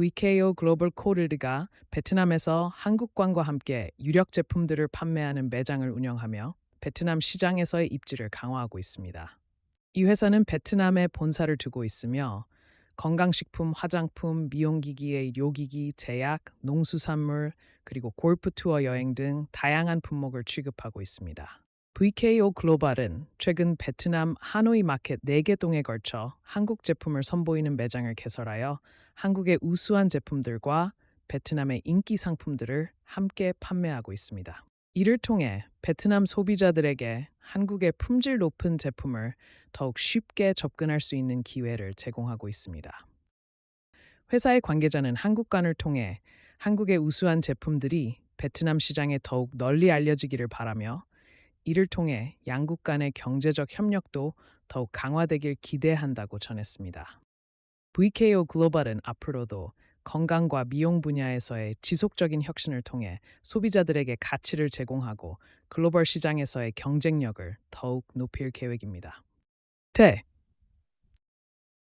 VKO 글로벌 코르드가 베트남에서 한국광과 함께 유력 제품들을 판매하는 매장을 운영하며 베트남 시장에서의 입지를 강화하고 있습니다. 이 회사는 베트남에 본사를 두고 있으며 건강식품, 화장품, 미용기기의 요기기, 제약, 농수산물, 그리고 골프 투어 여행 등 다양한 품목을 취급하고 있습니다. VKO 글로벌은 최근 베트남 하노이 마켓 4개 동에 걸쳐 한국 제품을 선보이는 매장을 개설하여 한국의 우수한 제품들과 베트남의 인기 상품들을 함께 판매하고 있습니다. 이를 통해 베트남 소비자들에게 한국의 품질 높은 제품을 더욱 쉽게 접근할 수 있는 기회를 제공하고 있습니다. 회사의 관계자는 한국관을 통해 한국의 우수한 제품들이 베트남 시장에 더욱 널리 알려지기를 바라며 이를 통해 양국 간의 경제적 협력도 더욱 강화되길 기대한다고 전했습니다. VKO 글로벌은 앞으로도 건강과 미용 분야에서의 지속적인 혁신을 통해 소비자들에게 가치를 제공하고 글로벌 시장에서의 경쟁력을 더욱 높일 계획입니다. 대